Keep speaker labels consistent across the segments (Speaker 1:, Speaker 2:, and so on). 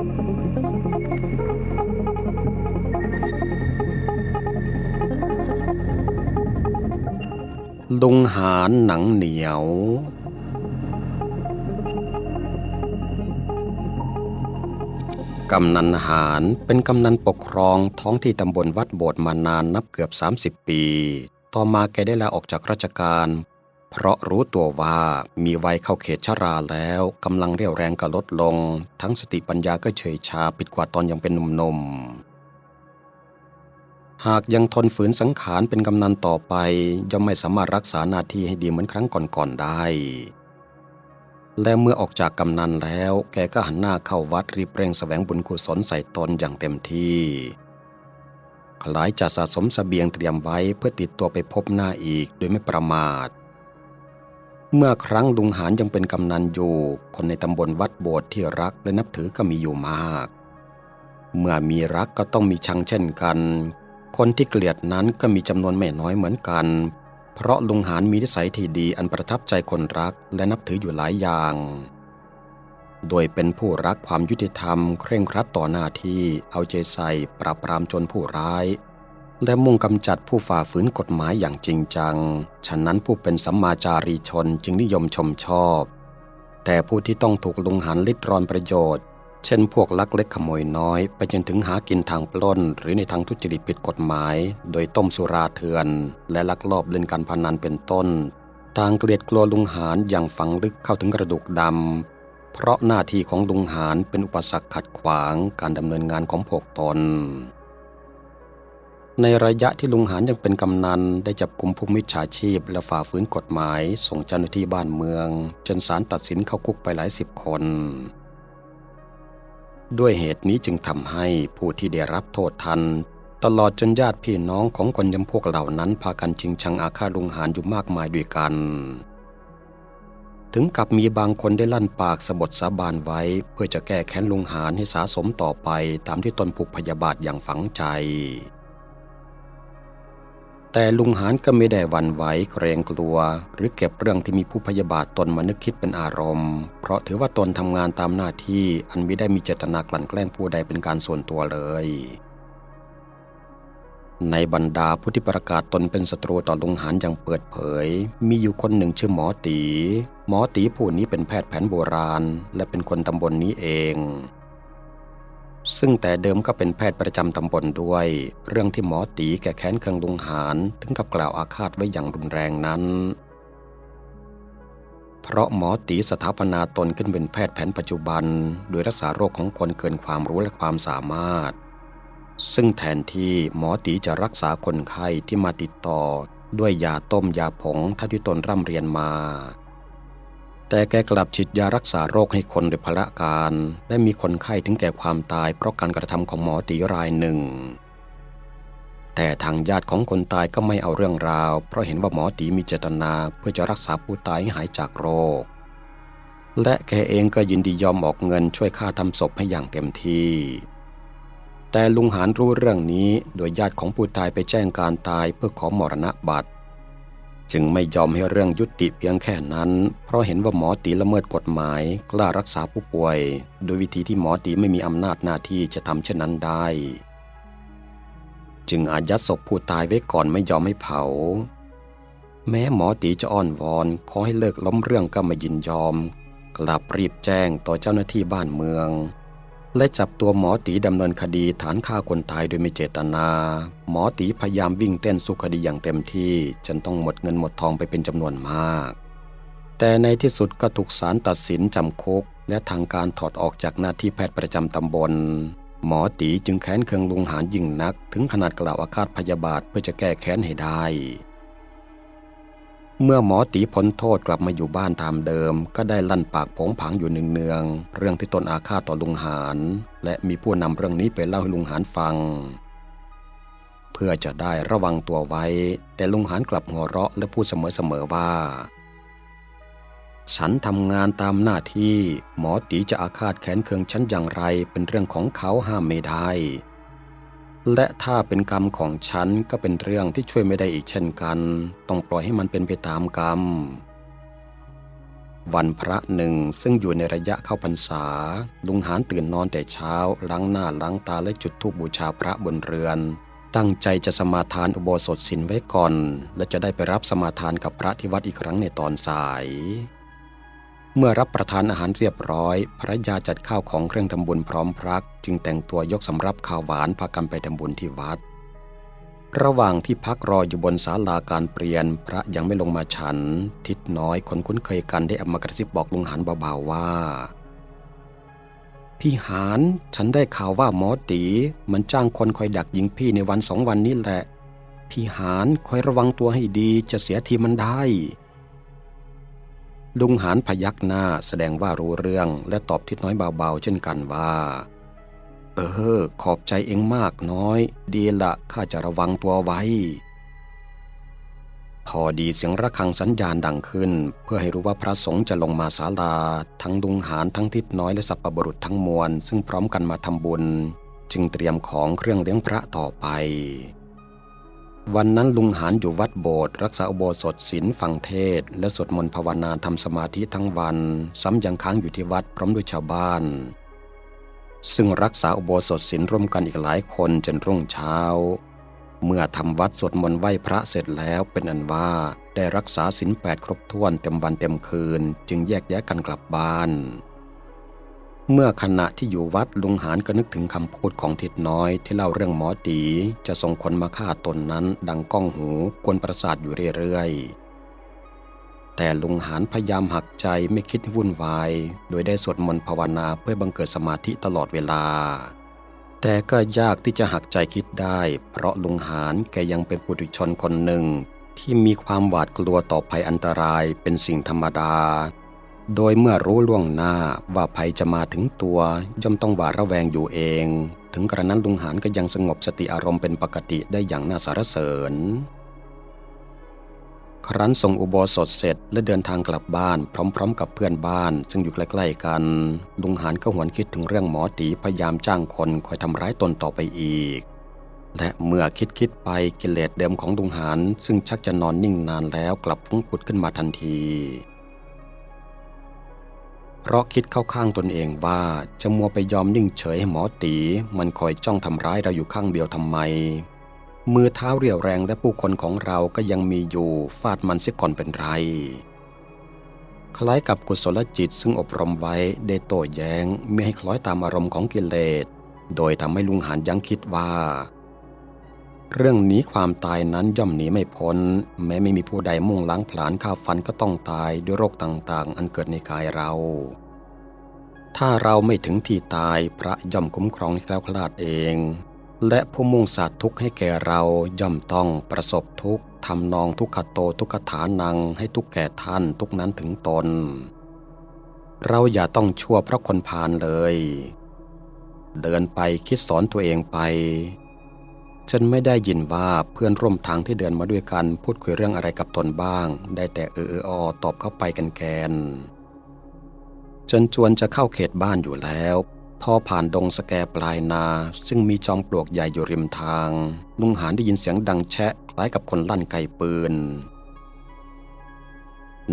Speaker 1: ลุงหารหนังเหนียว กำนันหารเป็นกำนันปกครองท้องที่ตำบลวัดโบสถ์มานานนับเกือบ 30 ปี ต่อมาแกได้ลาออกจากราชการ เพราะรู้ตัวว่ามีวัยเข้าเขตชราแล้วกำลังเรี่ยวแรงก็ลดลง ทั้งสติปัญญาก็เฉยชาปิดกว่าตอนยังเป็นหนุ่มๆ หากยังทนฝืนสังขารเป็นกำนันต่อไปย่อมไม่สามารถรักษาหน้าที่ให้ดีเหมือนครั้งก่อนๆได้ และเมื่อออกจากกำนันแล้ว แกก็หันหน้าเข้าวัดรีบเร่งแสวงบุญกุศลใส่ตนอย่างเต็มที่คล้ายจะสะสมสเสบียงเตรียมไว้เพื่อติดตัวไปพบหน้าอีกโดยไม่ประมาท เมื่อครั้งลุงหารยังเป็นกำนันอยู่ คนในตำบลวัดโบสถ์ที่รักและนับถือก็มีอยู่มาก เมื่อมีรักก็ต้องมีชังเช่นกัน คนที่เกลียดนั้นก็มีจำนวนไม่น้อยเหมือนกัน เพราะลุงหารมีนิสัยที่ดีอันประทับใจคนรักและนับถืออยู่หลายอย่าง โดยเป็นผู้รักความยุติธรรม เคร่งครัดต่อหน้าที่เอาใจใส่ปราบปรามจนผู้ร้าย และมุ่งกำจัดผู้ฝ่าฝืนกฎหมายอย่างจริงจัง ฉะนั้นผู้เป็นสัมมาจารีชนจึงนิยมชมชอบ แต่ผู้ที่ต้องถูกลุงหันลิดรอนประโยชน์ เช่นพวกลักเล็กขโมยน้อย ไปจนถึงหากินทางปล้น หรือในทางทุจริตผิดกฎหมาย โดยต้มสุราเถื่อน และลักลอบเล่นการพนันเป็นต้น ต่างเกลียดกลัวลุงหารอย่างฝังลึกเข้าถึงกระดูกดำเพราะหน้าที่ของลุงหารเป็นอุปสรรคขัดขวางการดำเนินงานของพวกตน ในระยะที่ลุงหารยังเป็นกำนันได้จับกลุ่มผู้มิจฉาชีพ และฝ่าฝืนกฎหมาย ส่งเจ้าหน้าที่บ้านเมือง จนศาลตัดสินเข้าคุกไปหลายสิบคน ด้วยเหตุนี้จึงทำให้ผู้ที่ได้รับโทษทัน ตลอดจนญาติพี่น้องของคนจำพวกเหล่านั้นพากันชิงชังอาฆาตลุงหารอยู่มากมายด้วยกัน ถึงกับมีบางคนได้ลั่นปากสะบดสาบานไว้ เพื่อจะแก้แค้นลุงหารให้สาสมต่อไปตามที่ตนผูกพยาบาทอย่างฝังใจ แต่ลุงหารก็ไม่ได้หวั่นไหวเกรงกลัว หรือเก็บเรื่องที่มีผู้พยาบาทตนมานึกคิดเป็นอารมณ์ เพราะถือว่าตนทำงานตามหน้าที่อันไม่ได้มีเจตนากลั่นแกล้งผู้ใดเป็นการส่วนตัวเลย ในบรรดาผู้ที่ประกาศตนเป็นศัตรูต่อลุงหารอย่างเปิดเผย มีอยู่คนหนึ่งชื่อหมอตี หมอตีผู้นี้เป็นแพทย์แผนโบราณ และเป็นคนตำบลนนี้เอง ซึ่งแต่เดิมก็เป็นแพทย์ประจำตำบลด้วย เรื่องที่หมอตีแก่แค้นเคืองลุงหารถึงกับกล่าวอาฆาตไว้อย่างรุนแรงนั้น เพราะหมอตีสถาปนาตนขึ้นเป็นแพทย์แผนปัจจุบัน โดยรักษาโรคของคนเกินความรู้และความสามารถ ซึ่งแทนที่หมอตีจะรักษาคนไข้ที่มาติดต่อ ด้วยยาต้มยาผงท่าที่ตนร่ำเรียนมา แต่แกกลับฉีดยารักษาโรคให้คนโดยพละการ และมีคนไข้ถึงแก่ความตายเพราะการกระทำของหมอตีรายหนึ่ง แต่ทางญาติของคนตายก็ไม่เอาเรื่องราว เพราะเห็นว่าหมอตีมีเจตนาเพื่อจะรักษาผู้ตายให้หายจากโรค และแกเองก็ยินดียอมออกเงินช่วยค่าทำศพให้อย่างเต็มที่ แต่ลุงหารรู้เรื่องนี้โดยญาติของผู้ตายไปแจ้งการตายเพื่อขอมรณะบัตร จึงไม่ยอมให้เรื่องยุติเพียงแค่นั้น เพราะเห็นว่าหมอตีละเมิดกฎหมาย กล้ารักษาผู้ป่วย โดยวิธีที่หมอตีไม่มีอำนาจหน้าที่จะทำเช่นนั้นได้ จึงอายัดศพผู้ตายไว้ก่อนไม่ยอมให้เผา แม้หมอตีจะอ้อนวอนขอให้เลิกล้มเรื่องก็ไม่ยินยอม กลับรีบแจ้งต่อเจ้าหน้าที่บ้านเมือง และจับตัวหมอตีดำเนินคดีฐานฆ่าคนตายโดยไม่เจตนา หมอตีพยายามวิ่งเต้นสู้คดีอย่างเต็มที่จนต้องหมดเงินหมดทองไปเป็นจำนวนมาก แต่ในที่สุดก็ถูกศาลตัดสินจำคุก และทางการถอดออกจากหน้าที่แพทย์ประจำตำบล หมอตีจึงแค้นเคืองลุงหารยิ่งนัก ถึงขนาดกล่าวอาฆาตพยาบาทเพื่อจะแก้แค้นให้ได้ เมื่อหมอตีพ้นโทษกลับมาอยู่บ้านตามเดิม ก็ได้ลั่นปากผงผางอยู่เนืองๆเรื่องที่ตนอาฆาตต่อลุงหารและมีผู้นำเรื่องนี้ไปเล่าให้ลุงหารฟัง เพื่อจะได้ระวังตัวไว้ แต่ลุงหารกลับหัวเราะและพูดเสมอๆว่า ฉันทำงานตามหน้าที่ หมอตีจะอาฆาตแค้นเคืองฉันอย่างไรเป็นเรื่องของเขาห้ามไม่ได้ และถ้าเป็นกรรมของฉันก็เป็นเรื่องที่ช่วยไม่ได้อีกเช่นกัน ต้องปล่อยให้มันเป็นไปตามกรรม วันพระหนึ่งซึ่งอยู่ในระยะเข้าพรรษา ลุงหานตื่นนอนแต่เช้า ล้างหน้าล้างตาและจุดธูปบูชาพระบนเรือน ตั้งใจจะสมาทานอุโบสถศีลไว้ก่อน และจะได้ไปรับสมาทานกับพระที่วัดอีกครั้งในตอนสาย เมื่อรับประทานอาหารเรียบร้อยภรรยาจัดข้าวของเครื่องทำบุญพร้อมพรัก จึงแต่งตัวยกสำรับข้าวหวานพากันไปทำบุญที่วัด ระหว่างที่พักรออยู่บนศาลาการเปลี่ยน พระยังไม่ลงมาฉัน ทิดน้อยคนคุ้นเคยกันได้เอามากระซิบบอกลุงหานเบาๆว่า พี่หานฉันได้ข่าวว่าหมอตี มันจ้างคนคอยดักยิงพี่ในวันสองวันนี้แหละ พี่หานคอยระวังตัวให้ดีจะเสียทีมันได้ ลุงหานพยักหน้าแสดงว่ารู้เรื่องและตอบทิดน้อยเบาๆ เช่นกันว่า เออ ขอบใจเองมากน้อย ดีละข้าจะระวังตัวไว้ พอดีเสียงระฆังสัญญาณดังขึ้น เพื่อให้รู้ว่าพระสงฆ์จะลงมาศาลา ทั้งลุงหานทั้งทิดน้อยและสัพปบุรุษทั้งมวลซึ่งพร้อมกันมาทำบุญ จึงเตรียมของเครื่องเลี้ยงพระต่อไป วันนั้นลุงหานอยู่วัดโบสถ์รักษาอุโบสถศีลฟังเทศ และสวดมนต์ภาวนาทำสมาธิทั้งวัน ซ้ำยังค้างอยู่ที่วัดพร้อมด้วยชาวบ้าน ซึ่งรักษาอุโบสถศีลร่วมกันอีกหลายคนจนรุ่งเช้า เมื่อทำวัดสวดมนต์ไหว้พระเสร็จแล้วเป็นอันว่าได้รักษาศีลแปดครบถ้วนเต็มวันเต็มคืน จึงแยกแย้ายกันกลับบ้าน เมื่อขณะที่อยู่วัดลุงหานก็นึกถึงคำพูดของทิดน้อย ที่เล่าเรื่องหมอตีจะส่งคนมาฆ่าตนนั้น ดังก้องหูกวนประสาทอยู่เรื่อยๆ แต่ลุงหานพยายามหักใจไม่คิดวุ่นวาย โดยได้สวดมนต์ภาวนาเพื่อบังเกิดสมาธิตลอดเวลา แต่ก็ยากที่จะหักใจคิดได้ เพราะลุงหานแกยังเป็นปุถุชนคนหนึ่งที่มีความหวาดกลัวต่อภัยอันตรายเป็นสิ่งธรรมดา โดยเมื่อรู้ล่วงหน้าว่าภัยจะมาถึงตัว ย่อมต้องหวาดระแวงอยู่เอง ถึงกระนั้นลุงหานก็ยังสงบสติอารมณ์เป็นปกติได้อย่างน่าสารเสริญ ครั้นส่งอุโบสถเสร็จและเดินทางกลับบ้านพร้อม ๆ กับเพื่อนบ้าน ซึ่งอยู่ใกล้ๆกัน ลุงหานก็หวนคิดถึงเรื่องหมอตีพยายามจ้างคนคอยทำร้ายตนต่อไปอีกและเมื่อคิดคิดๆไปกิเลสเดิมของลุงหานซึ่งชักจะนอนนิ่งนานแล้วกลับฟุ้งผุดขึ้นมาทันที เพราะคิดเข้าข้างตนเองว่าจะมัวไปยอมนิ่งเฉยให้หมอตี มันคอยจ้องทำร้ายเราอยู่ข้างเดียวทำไม มือเท้าเรียวแรงและผู้คนของเราก็ยังมีอยู่ฟาดมันเสียก่อนเป็นไร คล้ายกับกุศลจิตซึ่งอบรมไว้ได้โต้แย้งไม่ให้คล้อยตามอารมณ์ของกิเลส โดยทำให้ลุงหานยังคิดว่า เรื่องหนีความตายนั้นย่อมหนีไม่พ้น แม้ไม่มีผู้ใดมุ่งล้างผลาญข้าฟันก็ต้องตายด้วยโรคต่างๆ อันเกิดในกายเรา ถ้าเราไม่ถึงที่ตายพระย่อมคุ้มครองให้แคล้วคลาดเอง และผู้มุ่งสัตว์ทุกข์ให้แก่เราย่อมต้องประสบทุกข์ทำนองทุกขโตทุกขฐานังให้ทุกแก่ท่านทุกนั้นถึงตน เราอย่าต้องชั่วเพราะคนพาลเลย เดินไปคิดสอนตัวเองไป ฉันไม่ได้ยินว่าเพื่อนร่วมทางที่เดินมาด้วยกันพูดคุยเรื่องอะไรกับตนบ้าง ได้แต่เอออออตอบเข้าไปกันแกนจนจวนจะเข้าเขตบ้านอยู่แล้ว พอผ่านดงสแกปลายนา ซึ่งมีจอมปลวกใหญ่อยู่ริมทาง ลุงหานได้ยินเสียงดังแชะคล้ายกับคนลั่นไกปืน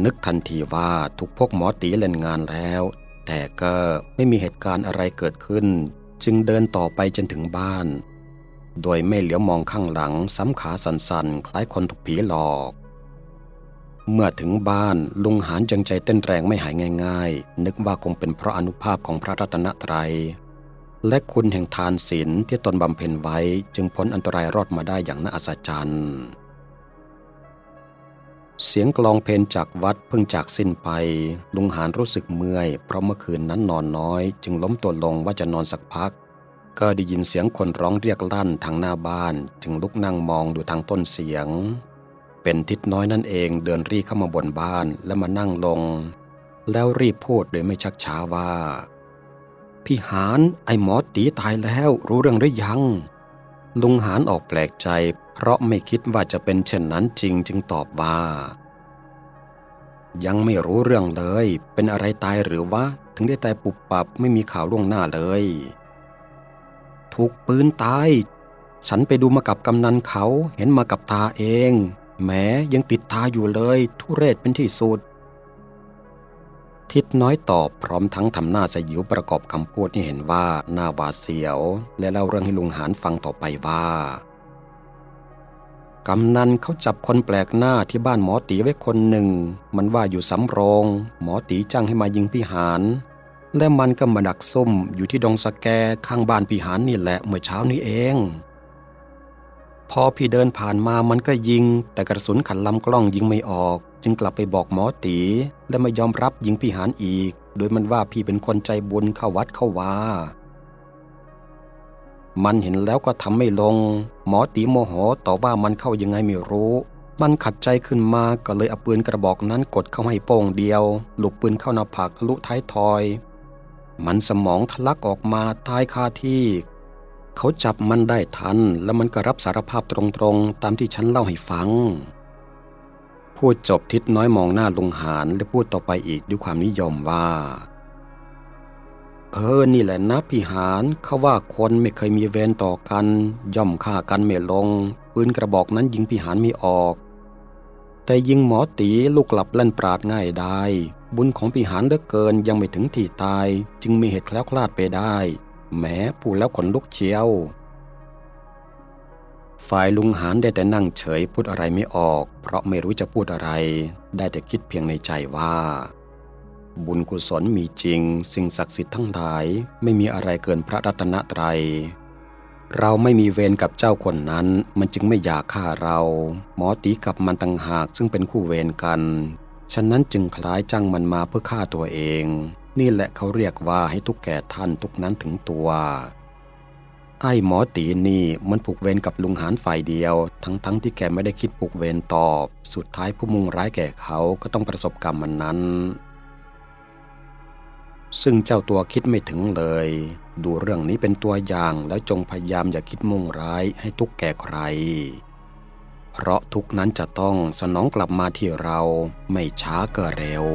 Speaker 1: นึกทันทีว่าถูกพวกหมอตีเล่นงานแล้ว แต่ก็ไม่มีเหตุการณ์อะไรเกิดขึ้น จึงเดินต่อไปจนถึงบ้าน โดยไม่เหลียวมองข้างหลังซ้ำขาสันๆ คล้ายคนถูกผีหลอก เมื่อถึงบ้านลุงหานจังใจเต้นแรงไม่หายง่าย ๆ นึกว่าคงเป็นเพราะอนุภาพของพระรัตนตรัย และคุณแห่งทานศีลที่ตนบำเพ็ญไว้จึงพ้นอันตรายรอดมาได้อย่างน่าอัศจรรย์ เสียงกลองเพลงจากวัดเพิ่งจากสิ้นไป ลุงหานรู้สึกเมื่อย เพราะเมื่อคืนนั้นนอนน้อย จึงล้มตัวลงว่าจะนอนสักพัก ก็ได้ยินเสียงคนร้องเรียกลั่นทางหน้าบ้าน จึงลุกนั่งมองดูทางต้นเสียง เป็นทิดน้อยนั่นเองเดินรีเข้ามาบนบ้านและมานั่งลง แล้วรีบพูดโดยไม่ชักช้าว่า พี่หานไอหมอตีตายแล้วรู้เรื่องหรือยัง ลุงหานออกแปลกใจ เพราะไม่คิดว่าจะเป็นเช่นนั้นจริงจึงตอบว่า ยังไม่รู้เรื่องเลย เป็นอะไรตายหรือวะถึงได้ตายปุบปับไม่มีข่าวล่วงหน้าเลย ถูกปืนตาย ฉันไปดูมากับกำนันเขาเห็นมากับตาเองแหมยังติดตาอยู่เลยทุเรศเป็นที่สุด ทิดน้อยตอบพร้อมทั้งทำหน้าสยิวประกอบคำพูดที่เห็นว่าหน้าหวาดเสียว และเล่าเรื่องให้ลุงหานฟังต่อไปว่ากำนันเขาจับคนแปลกหน้าที่บ้านหมอตีไว้คนหนึ่ง มันว่าอยู่สำโรง หมอตีจ้างให้มายิงพี่หาน และมันก็มาดักซุ่มอยู่ที่ดงสแกข้างบ้านพี่หานนี่แหละเมื่อเช้านี้เอง พอพี่เดินผ่านมามันก็ยิง แต่กระสุนขันลำกล้องยิงไม่ออก จึงกลับไปบอกหมอตี และไม่ยอมรับยิงพี่หานอีก โดยมันว่าพี่เป็นคนใจบุญเข้าวัดเข้าวามันเห็นแล้วก็ทำไม่ลง หมอตีโมโหต่อว่ามันเข้ายังไงไม่รู้ มันขัดใจขึ้นมาก็เลยเอาปืนกระบอกนั้นกดเข้าให้โป้งเดียวลูกปืนเข้าหน้าผากทะลุท้ายทอย มันสมองทะลักออกมาตายคาที่ เขาจับมันได้ทัน แล้วมันก็รับสารภาพตรงๆ ตามที่ฉันเล่าให้ฟัง พูดจบทิศน้อยมองหน้าลุงหานและพูดต่อไปอีกด้วยความนิยมว่า เออ นี่แหละนะพี่หานเขาว่าคนไม่เคยมีเวรต่อกัน ย่อมฆ่ากันไม่ลง ปืนกระบอกนั้นยิงพี่หานไม่ออก แต่ยิงหมอตีลูกกลับเล่นปราดง่ายได้ บุญของพี่หานเหลือเกินยังไม่ถึงที่ตาย จึงมีเหตุแคล้วคลาดไปได้ แม้พูดแล้วขนลุกเชียว ฝ่ายลุงหานได้แต่นั่งเฉยพูดอะไรไม่ออก เพราะไม่รู้จะพูดอะไร ได้แต่คิดเพียงในใจว่า บุญกุศลมีจริง สิ่งศักดิ์สิทธิ์ทั้งหลาย ไม่มีอะไรเกินพระรัตนตรัยเราไม่มีเวรกับเจ้าคนนั้น มันจึงไม่อยากฆ่าเรา หมอตีกับมันต่างหากซึ่งเป็นคู่เวรกัน ฉะนั้นจึงคล้ายจ้างมันมาเพื่อฆ่าตัวเอง นี่แหละเขาเรียกว่าให้ทุกแก่ท่านทุกนั้นถึงตัว ไอ้หมอตีนี่มันผูกเวรกับลุงหานฝ่ายเดียว ทั้งๆทที่แกไม่ได้คิดผูกเวรตอบ สุดท้ายผู้มุ่งร้ายแก่เขาก็ต้องประสบกรรมมันนั้น ซึ่งเจ้าตัวคิดไม่ถึงเลย ดูเรื่องนี้เป็นตัวอย่างแล้วจงพยายามอย่าคิดมุ่งร้ายให้ทุกแก่ใคร เพราะทุกนั้นจะต้องสนองกลับมาที่เราไม่ช้าก็เร็ว